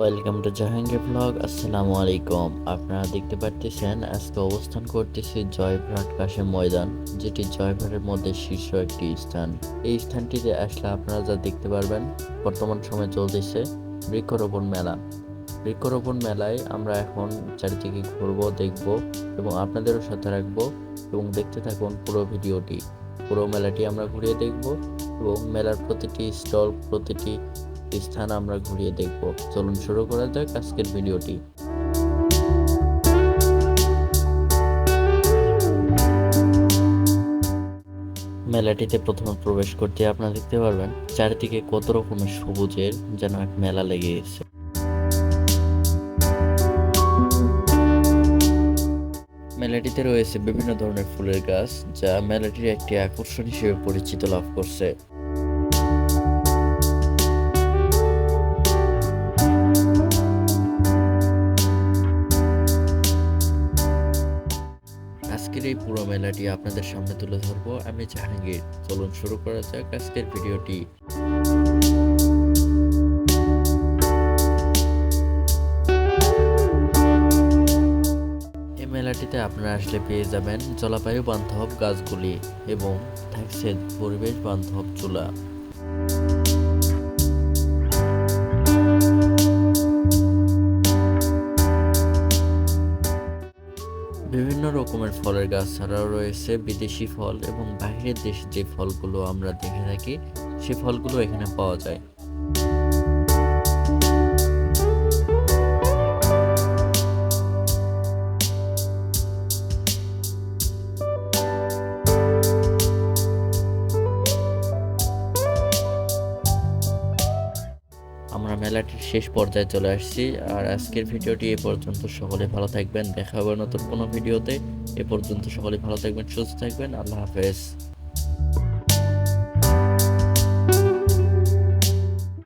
Welcome to Jahangir blog আসসালামু আলাইকুম আপনারা দেখতে পারতেছেন, আজকে অবস্থান করতেছি জয়পুরহাট কাশে ময়দান, যেটি জয়পুরহাটের মধ্যে শীর্ষ একটি স্থান। এই স্থানটিতে আসলে আপনারা যা দেখতে পারবেন, বর্তমান সময়ে চলতেছে বৃক্ষরোপণ মেলা। বৃক্ষরোপণ মেলায় আমরা এখন চারিদিকে ঘুরবো, দেখব এবং আপনাদেরও সাথে রাখব এবং দেখতে থাকুন পুরো ভিডিওটি। পুরো মেলাটি আমরা ঘুরিয়ে দেখব এবং মেলার প্রতিটি স্টল, প্রতিটি স্থান আমরা ঘুরিয়ে দেখব। চলুন শুরু করা যাক আজকের ভিডিওটি। মেলাটিতে প্রথমে প্রবেশ করতে আপনারা দেখতে পারবেন, চারিদিকে কত রকমের সবুজের যেন এক মেলা লেগে গেছে। মেলাটিতে রয়েছে বিভিন্ন ধরনের ফুলের গাছ, যা মেলাটির একটি আকর্ষণ হিসেবে পরিচিত লাভ করছে। এই পুরো মেলাটি আপনাদের সামনে তুলে ধরবো। আমি জাহাঙ্গীর। চলুন শুরু করা যাক আজকের ভিডিওটি। মেলাটিতে আপনারা আসলে পেয়ে যাবেন জলবায়ু বান্ধব গাছগুলি এবং থাকছে পরিবেশ বান্ধব চুলা। বিভিন্ন রকমের ফলের গাছ ছাড়াও রয়েছে, বিদেশি ফল এবং বাইরের দেশে যে ফলগুলো আমরা দেখে থাকি, সে ফলগুলো এখানে পাওয়া যায়। মেলাটির শেষ পর্যায়ে চলে আসছি। আর আজকের ভিডিওটি এ পর্যন্ত সকলে ভালো থাকবেন। দেখা হবে নতুন কোনো ভিডিওতে। এ পর্যন্ত সকলে ভালো থাকবেন, সুস্থ থাকবেন। আল্লাহ হাফেজ।